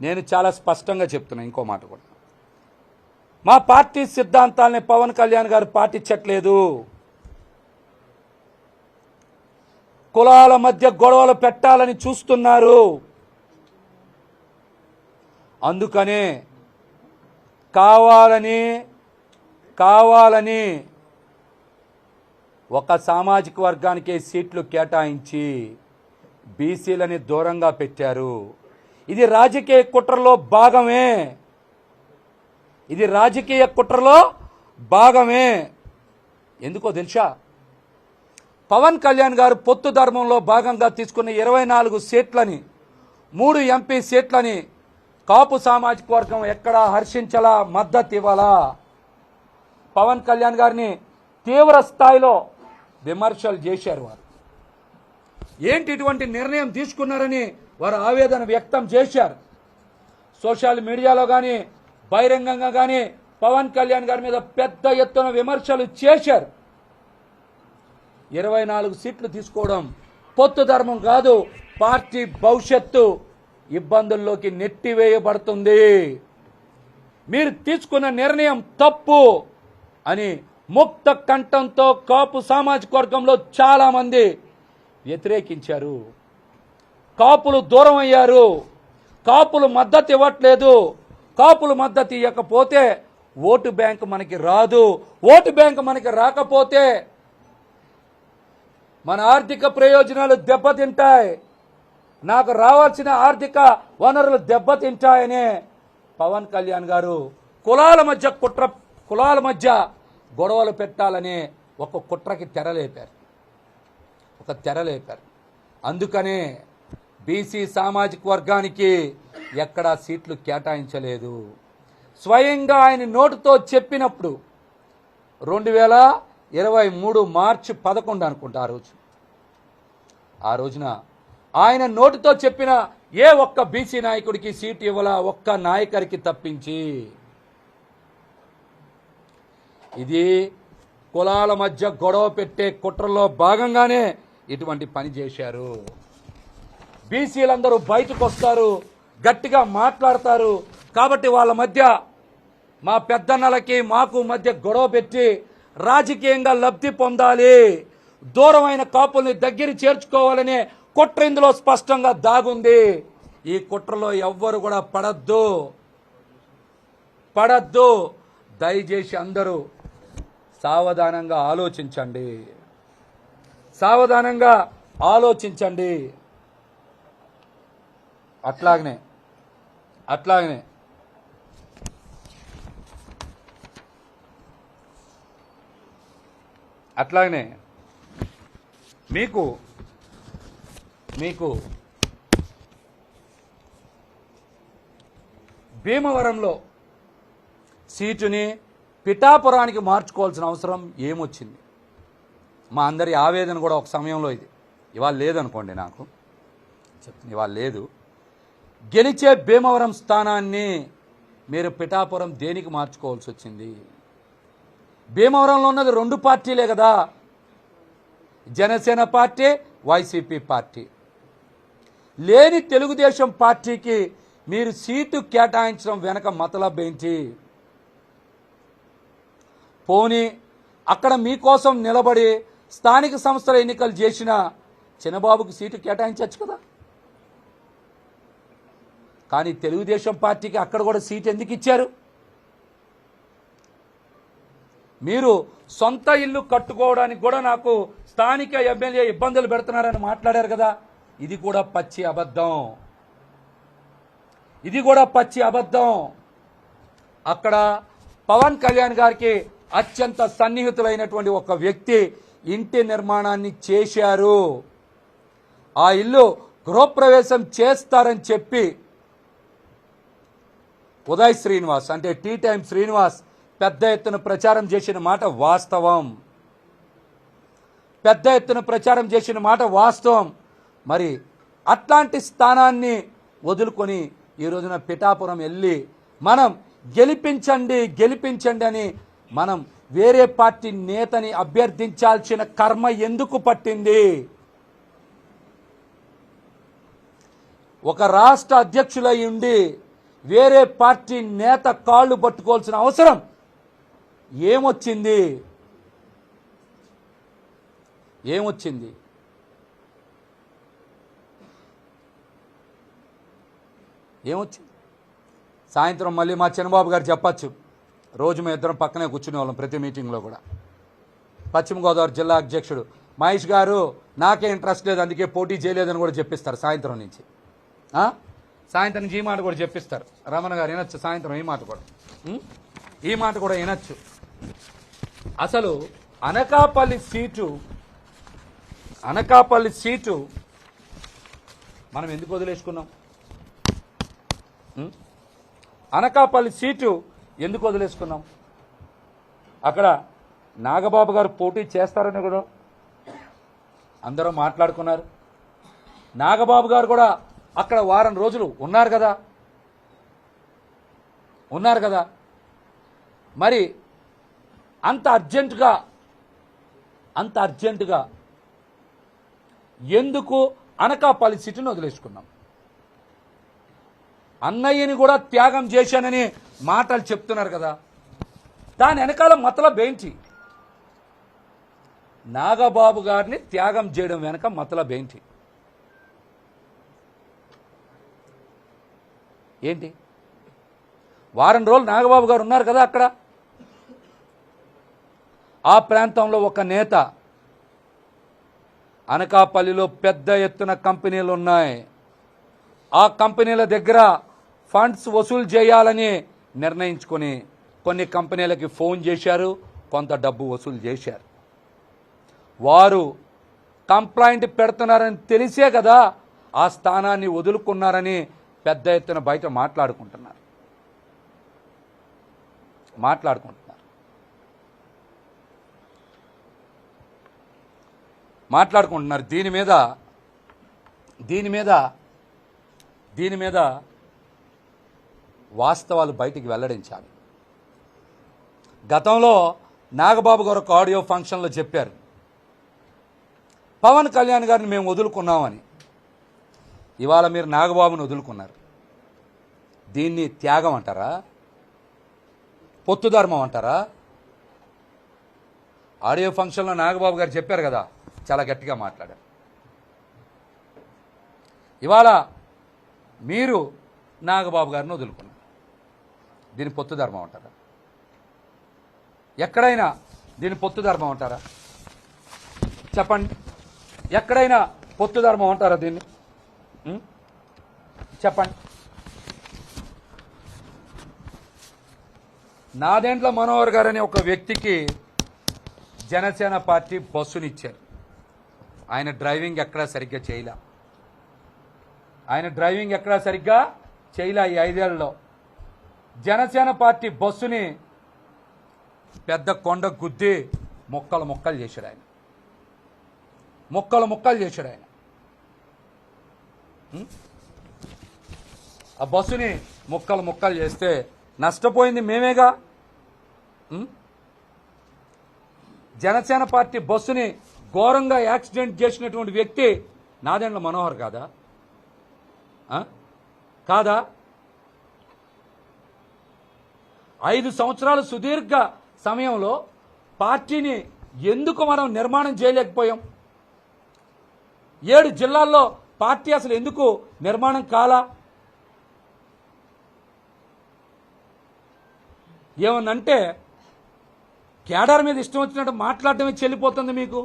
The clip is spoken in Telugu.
నేను చాలా స్పష్టంగా చెప్తున్నా ఇంకో మాట కూడా. మా పార్టీ సిద్ధాంతాలని పవన్ కళ్యాణ్ గారు పాటించట్లేదు. కులాల మధ్య గొడవలు పెట్టాలని చూస్తున్నారు. అందుకనే కావాలని కావాలని ఒక సామాజిక వర్గానికి సీట్లు కేటాయించి బీసీలని దూరంగా పెట్టారు. ఇది రాజకీయ కుట్రలో భాగమే. ఇది రాజకీయ కుట్రలో భాగమే. ఎందుకో తెలుసా? పవన్ కళ్యాణ్ గారు పొత్తు ధర్మంలో భాగంగా తీసుకున్న ఇరవై నాలుగు సీట్లని మూడు ఎంపీ సీట్లని కాపు సామాజిక వర్గం ఎక్కడా హర్షించలా మద్దతు ఇవ్వాలా? పవన్ కళ్యాణ్ గారిని తీవ్ర స్థాయిలో విమర్శలు చేశారు వారు. ఏంటి ఇటువంటి నిర్ణయం తీసుకున్నారని వారు ఆవేదన వ్యక్తం చేశారు. సోషల్ మీడియాలో కానీ బహిరంగంగా కానీ పవన్ కళ్యాణ్ గారి మీద పెద్ద ఎత్తున విమర్శలు చేశారు. ఇరవై నాలుగు సీట్లు తీసుకోవడం పొత్తు ధర్మం కాదు పార్టీ భవిష్యత్తు ఇబ్బందుల్లోకి నెట్టివేయబడుతుంది. మీరు తీసుకున్న నిర్ణయం తప్పు అని ముక్త కంఠంతో కాపు సామాజిక వర్గంలో చాలామంది వ్యతిరేకించారు. కాపులు దూరం అయ్యారు. కాపులు మద్దతు ఇవ్వట్లేదు. కాపులు మద్దతు ఇవ్వకపోతే ఓటు బ్యాంక్ మనకి రాదు. ఓటు బ్యాంక్ మనకి రాకపోతే మన ఆర్థిక ప్రయోజనాలు దెబ్బతింటాయి. నాకు రావాల్సిన ఆర్థిక వనరులు దెబ్బతింటాయనే పవన్ కళ్యాణ్ గారు కులాల మధ్య కుట్ర కులాల మధ్య గొడవలు పెట్టాలని ఒక కుట్రకి తెరలేపారు. ఒక తెరలేపారు. అందుకనే బీసీ సామాజిక వర్గానికి ఎక్కడా సీట్లు కేటాయించలేదు. స్వయంగా ఆయన నోటుతో చెప్పినప్పుడు రెండు వేల ఇరవై మూడు మార్చి పదకొండు అనుకుంటా ఆ రోజు. ఆ రోజున ఆయన నోటుతో చెప్పిన ఏ ఒక్క బీసీ నాయకుడికి సీట్ ఇవ్వాల ఒక్క నాయకరికి తప్పించి. ఇది కులాల మధ్య గొడవ పెట్టే కుట్రలో భాగంగానే ఇటువంటి పని చేశారు. బీసీలందరూ బయటకు వస్తారు గట్టిగా మాట్లాడతారు. కాబట్టి వాళ్ళ మధ్య మా పెద్దన్నలకి మాకు మధ్య గొడవ పెట్టి రాజకీయంగా లబ్ధి పొందాలి. దూరమైన కాపుల్ని దగ్గర చేర్చుకోవాలనే కుట్ర ఇందులో స్పష్టంగా దాగుంది. ఈ కుట్రలో ఎవ్వరు కూడా పడద్దు. పడద్దు. దయచేసి అందరూ సావధానంగా ఆలోచించండి. సావధానంగా ఆలోచించండి. అట్లాగనే అట్లాగనే. అట్లాగనే. మీకు మీకు భీమవరంలో సీటుని పిఠాపురానికి మార్చుకోవాల్సిన అవసరం ఏమొచ్చింది? మా అందరి ఆవేదన కూడా ఒక సమయంలో ఇది. ఇవాళ లేదనుకోండి నాకు. చెప్తుంది ఇవాళ లేదు. గెలిచే భీమవరం స్థానాన్ని మీరు పిఠాపురం దేనికి మార్చుకోవాల్సి వచ్చింది? భీమవరంలో ఉన్నది రెండు పార్టీలే కదా. Janasena party YCP party. లేని తెలుగుదేశం పార్టీకి మీరు సీటు కేటాయించడం వెనక మతలబ్ ఏంటి? పోనీ అక్కడ మీకోసం నిలబడి స్థానిక సంస్థల ఎన్నికలు చేసిన చిన్నబాబుకి సీటు కేటాయించవచ్చు కదా? కానీ తెలుగుదేశం పార్టీకి అక్కడ కూడా సీట్ ఎందుకు ఇచ్చారు? మీరు సొంత ఇల్లు కట్టుకోవడానికి కూడా నాకు స్థానిక ఎమ్మెల్యే ఇబ్బందులు పెడుతున్నారని మాట్లాడారు కదా. ఇది కూడా పచ్చి అబద్ధం. ఇది కూడా పచ్చి అబద్ధం. అక్కడ పవన్ కళ్యాణ్ గారికి అత్యంత సన్నిహితులైనటువంటి ఒక వ్యక్తి ఇంటి నిర్మాణాన్ని చేశారు. ఆ ఇల్లు గృహప్రవేశం చేస్తారని చెప్పి ఉదయ్ శ్రీనివాస్ అంటే టీ టైం శ్రీనివాస్ పెద్ద ఎత్తున ప్రచారం చేసిన మాట వాస్తవం. పెద్ద ఎత్తున ప్రచారం చేసిన మాట వాస్తవం. మరి అట్లాంటి స్థానాన్ని వదులుకొని ఈ రోజున పిఠాపురం వెళ్ళి మనం గెలిపించండి గెలిపించండి అని మనం వేరే పార్టీ నేతని అభ్యర్థించాల్సిన కర్మ ఎందుకు పట్టింది? ఒక రాష్ట్ర అధ్యక్షులై ఉండి వేరే పార్టీ నేత కాళ్ళు పట్టుకోవాల్సిన అవసరం ఏమొచ్చింది? ఏమొచ్చింది? ఏమొచ్చింది? సాయంత్రం మళ్ళీ మా చిన్నబాబు గారు చెప్పచ్చు. రోజు మేము ఇద్దరం పక్కనే కూర్చునే వాళ్ళం ప్రతి మీటింగ్లో కూడా. పశ్చిమ గోదావరి జిల్లా అధ్యక్షుడు మహేష్ గారు నాకే ఇంట్రెస్ట్ లేదు అందుకే పోటీ చేయలేదని కూడా చెప్పిస్తారు సాయంత్రం నుంచి. సాయంత్రం నుంచి ఈ మాట కూడా చెప్పిస్తారు. రమణ గారు వినొచ్చు సాయంత్రం ఈ మాట కూడా. ఈ మాట కూడా వినొచ్చు. అసలు అనకాపల్లి సీటు అనకాపల్లి సీటు మనం ఎందుకు వదిలేసుకున్నాం? అనకాపల్లి సీటు ఎందుకు వదిలేసుకున్నాం? అక్కడ నాగబాబు గారు పోటీ చేస్తారని కూడా అందరూ మాట్లాడుకున్నారు. నాగబాబు గారు కూడా అక్కడ వారం రోజులు ఉన్నారు కదా? ఉన్నారు కదా? మరి అంత అర్జెంటుగా అంత అర్జెంటుగా ఎందుకు అనకాపల్లి సిటీని వదిలేసుకున్నాం? అన్నయ్యని కూడా త్యాగం చేశానని మాటలు చెప్తున్నారు కదా? దాని వెనకాల మతలబ్ ఏంటి నాగబాబు గారిని త్యాగం చేయడం వెనక మతలబ్ ఏంటి ఏంటి? వారం రోజులు నాగబాబు గారు ఉన్నారు కదా అక్కడ? ఆ ప్రాంతంలో ఒక నేత అనకాపల్లిలో పెద్ద ఎత్తున కంపెనీలు ఉన్నాయి. ఆ కంపెనీల దగ్గర ఫండ్స్ వసూలు చేయాలని నిర్ణయించుకొని కొన్ని కంపెనీలకి ఫోన్ చేశారు కొంత డబ్బు వసూలు చేశారు. వారు కంప్లైంట్ పెడుతున్నారని తెలిసే కదా ఆ స్థానాన్ని వదులుకున్నారని పెద్ద ఎత్తున బయట మాట్లాడుకుంటున్నారు. మాట్లాడుకుంటున్నారు. మాట్లాడుకుంటున్నారు. దీని మీద దీని మీద దీని మీద వాస్తవాలు బయటికి వెల్లడించాలి. గతంలో నాగబాబు గారు ఒక ఆడియో ఫంక్షన్లో చెప్పారు. పవన్ కళ్యాణ్ గారిని మేము వదులుకున్నామని. ఇవాళ మీరు నాగబాబును వదులుకున్నారు. దీన్ని త్యాగం అంటారా? పొత్తు ధర్మం అంటారా? ఆడియో ఫంక్షన్లో నాగబాబు గారు చెప్పారు కదా చాలా గట్టిగా మాట్లాడారు. ఇవాళ మీరు నాగబాబు గారిని వదులుకున్నారు. దీని పొత్తు ధర్మం అంటారా? ఎక్కడైనా దీని పొత్తు ధర్మం అంటారా? చెప్పండి. ఎక్కడైనా పొత్తు ధర్మం అంటారా దీన్ని? చెప్పండి. నాదేంట్ల మనోహర్ గారు అనే ఒక వ్యక్తికి జనసేన పార్టీ బస్సునిచ్చారు. ఆయన డ్రైవింగ్ ఎక్కడా సరిగ్గా చేయలే. ఆయన డ్రైవింగ్ ఎక్కడా సరిగ్గా చేయలే ఈ ఐదేళ్ళలో. జనసేన పార్టీ బస్సుని పెద్ద కొండ గుద్ది మొక్కలు మొక్కలు చేశాడు ఆయన. మొక్కలు మొక్కలు చేశాడు ఆయన. ఆ బస్సుని ముక్కలు ముక్కలు చేస్తే నష్టపోయింది మేమేగా? జనసేన పార్టీ బస్సుని ఘోరంగా యాక్సిడెంట్ చేసినటువంటి వ్యక్తి నాదెండ్ల మనోహర్ కాదా? కాదా? ఐదు సంవత్సరాల సుదీర్ఘ సమయంలో పార్టీని ఎందుకు మనం నిర్మాణం చేయలేకపోయాం? ఏడు జిల్లాల్లో పార్టీ అసలు ఎందుకు నిర్మాణం కాలా? ఏమన్నంటే కేడార్ మీద ఇష్టం వచ్చినట్టు మాట్లాడటమే చెల్లిపోతుంది మీకు?